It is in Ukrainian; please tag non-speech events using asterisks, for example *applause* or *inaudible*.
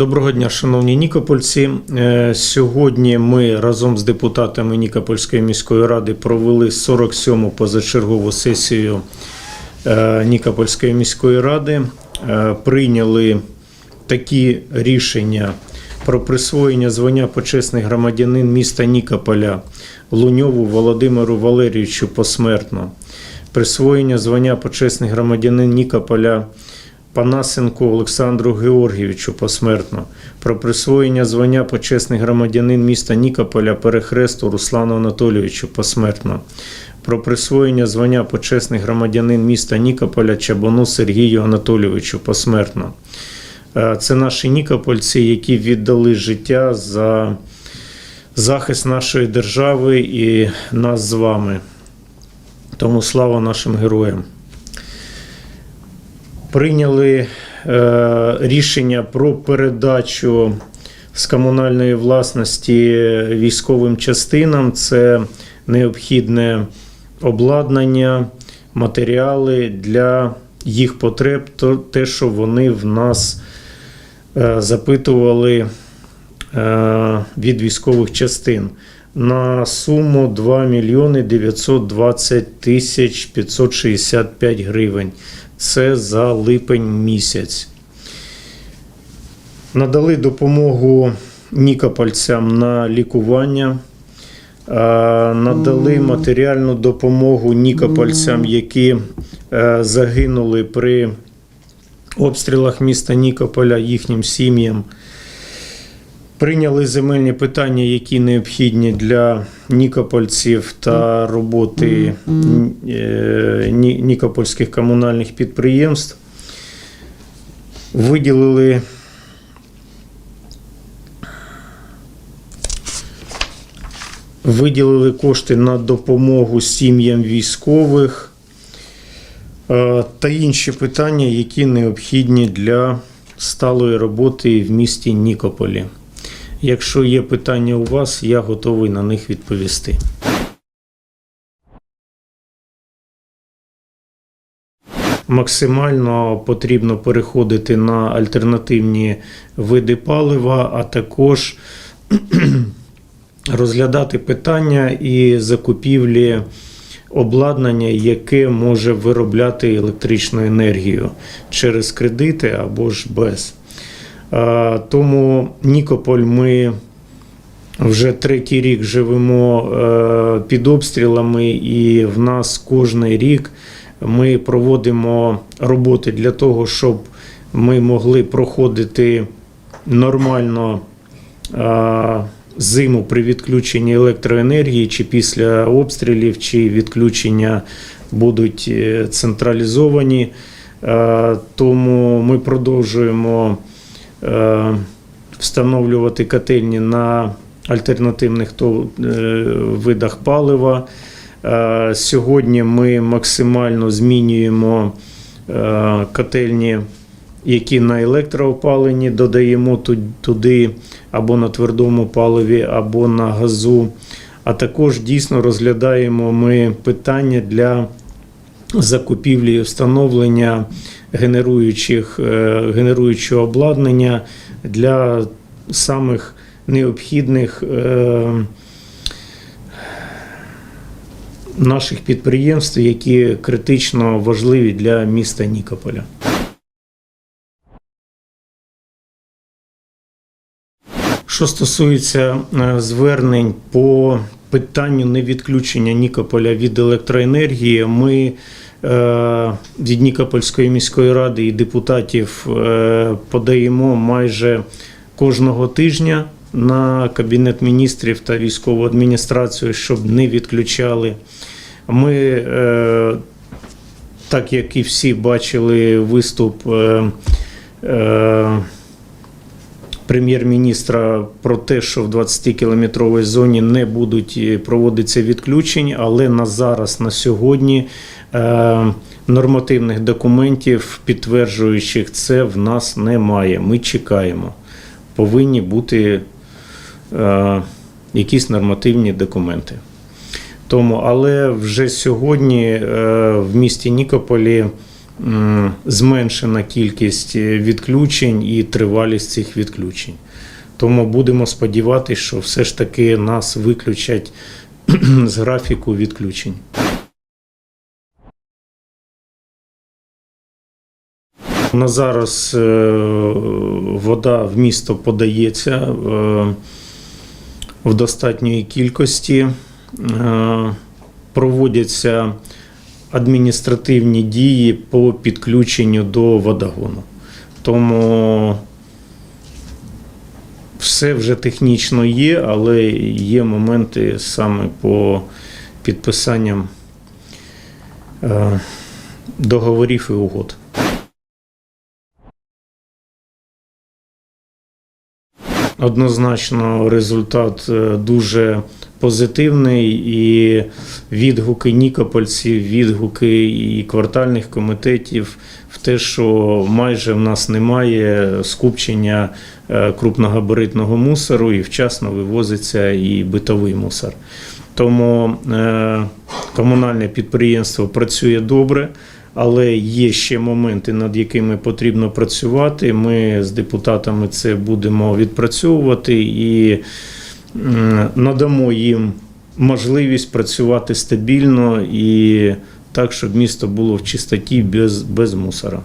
Доброго дня, шановні нікопольці. Е, Сьогодні ми разом з депутатами Нікопольської міської ради провели 47-му позачергову сесію е, Нікопольської міської ради. Е, Прийняли такі рішення про присвоєння звання почесний громадянин міста Нікополя Луньову Володимиру Валерійовичу посмертно. Присвоєння звання почесний громадянин Нікополя Панасенку Олександру Георгійовичу посмертно. Про присвоєння звання почесний громадянин міста Нікополя Перехресту Руслану Анатолійовичу посмертно. Про присвоєння звання почесний громадянин міста Нікополя Чабану Сергію Анатолійовичу посмертно. Е, Це наші нікопольці, які віддали життя за захист нашої держави і нас з вами. Тому слава нашим героям. Прийняли е, рішення про передачу з комунальної власності військовим частинам. Це необхідне обладнання, матеріали для їх потреб, то те, що вони в нас е, запитували е, від військових частин. На суму 2 мільйони 920 тисяч 565 гривень. Це за липень місяць. Надали допомогу нікопольцям на лікування. Надали матеріальну допомогу нікопольцям, які е, загинули при обстрілах міста Нікополя їхнім сім'ям. Прийняли земельні питання, які необхідні для нікопольців та роботи е, нікопольських комунальних підприємств. Виділили виділили кошти на допомогу сім'ям військових е, та інші питання, які необхідні для сталої роботи в місті Нікополі. Якщо є питання у вас, я готовий на них відповісти. Максимально потрібно переходити на альтернативні види палива, а також *clears throat* розглядати питання і закупівлі обладнання, яке може виробляти електричну енергію через кредити або ж без. А, Тому Нікополь ми вже третій рік живемо е, під обстрілами, і в нас кожен рік ми проводимо роботи для того, щоб ми могли проходити нормально зиму при відключенні електроенергії, чи після обстрілів, чи відключення будуть е, централізовані. Е, Тому ми продовжуємо е, встановлювати котельні на альтернативних е, видах палива. Е, Сьогодні ми максимально змінюємо е, котельні, які на електроопаленні, додаємо туди або на твердому паливі, або на газу. А також дійсно розглядаємо ми питання для закупівлі і встановлення генеруючих, е, генеруючого обладнання для самих необхідних е, наших підприємств, які критично важливі для міста Нікополя. Що стосується е, звернень по питанню невідключення Нікополя від електроенергії, ми е, від Нікопольської міської ради і депутатів е, подаємо майже кожного тижня на Кабінет міністрів та військову адміністрацію, щоб не відключали. Ми, е, так як і всі бачили виступ. Прем'єр-міністра про те, що в 20-кілометровій зоні не будуть е, проводитися відключень, але на зараз, на сьогодні, е, нормативних документів, підтверджуючих це, в нас немає. Ми чекаємо. Повинні бути е, якісь нормативні документи. Тому, але вже сьогодні в місті Нікополі зменшена кількість е, відключень і тривалість цих відключень. Тому будемо сподіватися, що все ж таки нас виключать *clears throat* з графіку відключень. На зараз е, вода в місто подається е, в достатньої кількості. Проводяться адміністративні дії по підключенню до водогону. Тому все вже технічно є, але є моменти саме по підписанням е, договорів і угод. Однозначно результат е, дуже позитивний і відгуки нікопольців, відгуки і квартальних комітетів в те, що майже в нас немає скупчення е, крупногабаритного мусору і вчасно вивозиться і битовий мусор. Тому е, комунальне підприємство працює добре. Але є ще моменти, над якими потрібно працювати. Ми з депутатами це будемо відпрацьовувати і надамо їм можливість працювати стабільно і так, щоб місто було в чистоті без, без мусора.